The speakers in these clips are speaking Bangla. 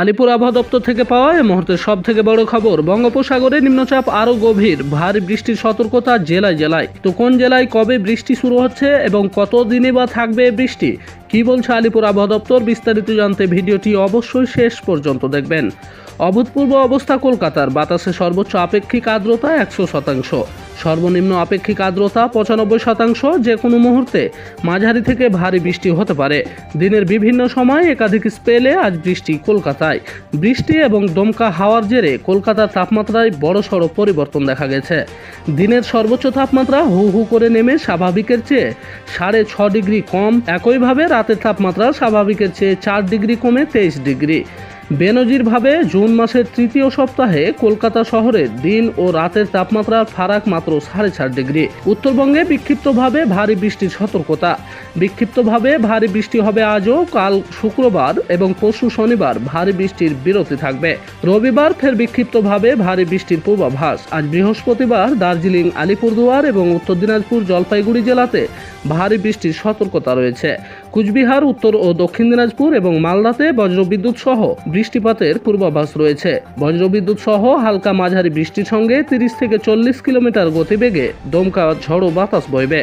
আলিপুর আবহাওয়া দপ্তর থেকে পাওয়া এ মুহূর্তের সব থেকে বড় খবর, বঙ্গোপসাগরে নিম্নচাপ আরও গভীর, ভারী বৃষ্টির সতর্কতা জেলায় জেলায়। তো কোন জেলায় কবে বৃষ্টি শুরু হচ্ছে এবং কত দিনে বা থাকবে বৃষ্টি? কি বলছে আলিপুর আবহাওয়া দপ্তর? বিস্তারিত জানতে ভিডিওটি অবশ্যই শেষ পর্যন্ত দেখবেন। অভূতপূর্ব অবস্থা কলকাতার, বাতাসে সর্বোচ্চ আপেক্ষিক আর্দ্রতা একশো শতাংশ। সর্বনিম্ন আপেক্ষিক আর্দ্রতা পঁচানব্বই শতাংশ যে কোনো মুহূর্তে। মাঝারি থেকে ভারী বৃষ্টি হতে পারে। দিনের বিভিন্ন সময় একাধিক স্পেলে আজ বৃষ্টি কলকাতায়। বৃষ্টি এবং দমকা হাওয়ার জেরে কলকাতার তাপমাত্রায় বড়সড় পরিবর্তন দেখা গেছে। দিনের সর্বোচ্চ তাপমাত্রা হু হু করে নেমে স্বাভাবিকের চেয়ে সাড়ে ছ ডিগ্রি কম। একইভাবে রাতের তাপমাত্রা স্বাভাবিকের চেয়ে চার ডিগ্রি কমে তেইশ ডিগ্রি। বেনজিরভাবে জুন মাসের তৃতীয় সপ্তাহে কলকাতা শহরে দিন ও রাতের তাপমাত্রার ফারাক মাত্র সাড়ে চার ডিগ্রি। উত্তরবঙ্গে বিক্ষিপ্তভাবে ভারী বৃষ্টির সতর্কতা। বিক্ষিপ্তভাবে ভারী বৃষ্টি হবে আজও, কাল শুক্রবার এবং পরশু শনিবার ভারী বৃষ্টির বিরতি থাকবে। রবিবার ফের বিক্ষিপ্তভাবে ভারী বৃষ্টির পূর্বাভাস। আজ বৃহস্পতিবার দার্জিলিং, আলিপুরদুয়ার এবং উত্তর দিনাজপুর জলপাইগুড়ি জেলাতে ভারী বৃষ্টির সতর্কতা রয়েছে। কুচবিহার, উত্তর ও দক্ষিণ দিনাজপুর এবং মালদাতে বজ্রবিদ্যুৎ সহ বৃষ্টিপাতের পূর্বাভাস রয়েছে। বজ্রবিদ্যুৎ সহ হালকা মাঝারি বৃষ্টির সঙ্গে তিরিশ থেকে চল্লিশ কিলোমিটার গতিবেগে দমকা ঝড়ো বাতাস বইবে।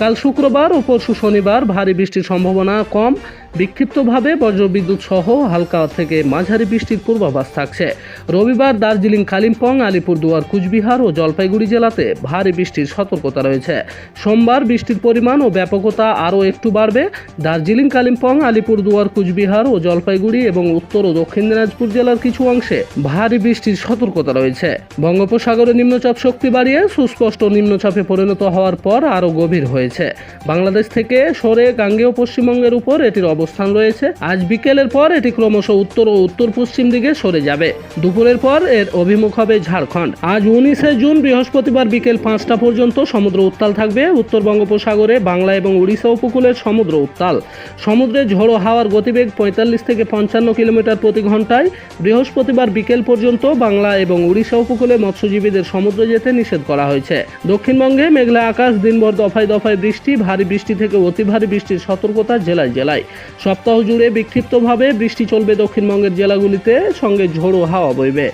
কাল শুক্রবার ও পরশু শনিবার ভারী বৃষ্টির সম্ভাবনা কম। বিক্ষিপ্তভাবে বজ্রবিদ্যুৎ সহ হালকা থেকে মাঝারি বৃষ্টির পূর্বাভাস থাকছে। রবিবার দার্জিলিং, কালিম্পং, আলিপুরদুয়ার, কুচবিহার ও জলপাইগুড়ি জেলাতে ভারী বৃষ্টির সতর্কতা রয়েছে। সোমবার বৃষ্টির পরিমাণ ও ব্যাপকতা আরও একটু বাড়বে। দার্জিলিং, কালিম্পং, আলিপুরদুয়ার, কুচবিহার ও জলপাইগুড়ি এবং উত্তর ও দক্ষিণ দিনাজপুর জেলার কিছু অংশে ভারী বৃষ্টির সতর্কতা রয়েছে। বঙ্গোপসাগরে নিম্নচাপ শক্তি বাড়িয়ে সুস্পষ্ট নিম্নচাপে পরিণত হওয়ার পর আরও গভীর হয়েছে। বাংলাদেশ থেকে সরে গাঙ্গেয় পশ্চিমবঙ্গের উপর এটির অবস্থান রয়েছে। আজ বিকেলের পর এটি ক্রমশ উত্তর ও উত্তর পশ্চিম দিকে সরে যাবে। দুপুরের পর এর অভিমুখ হবে ঝাড়খণ্ড। আজ উনিশে জুন বৃহস্পতিবার বিকেল পাঁচটা পর্যন্ত সমুদ্র উত্তাল থাকবে। উত্তর বঙ্গোপসাগরে, বাংলা এবং উড়িষ্যা উপকূলের সমুদ্র উত্তাল। সমুদ্রে ঝোড়ো হাওয়ার গতিবেগ পঁয়তাল্লিশ থেকে পঞ্চান্ন কিলোমিটার প্রতি ঘন্টায় বৃহস্পতিবার বিকেল পর্যন্ত বাংলা এবং উড়িষ্যা উপকূলে মৎস্যজীবীদের সমুদ্রে যেতে নিষেধ করা হয়েছে। দক্ষিণবঙ্গে মেঘলা আকাশ, দিনভর দফায় দফায় বৃষ্টি, ভারী বৃষ্টি থেকে অতি ভারী বৃষ্টির সতর্কতা জেলায় জেলায়। সপ্তাহ জুড়ে বিক্ষিপ্তভাবে বৃষ্টি চলবে দক্ষিণবঙ্গের জেলাগুলিতে সঙ্গে ঝোড়ো হাওয়া বইবে।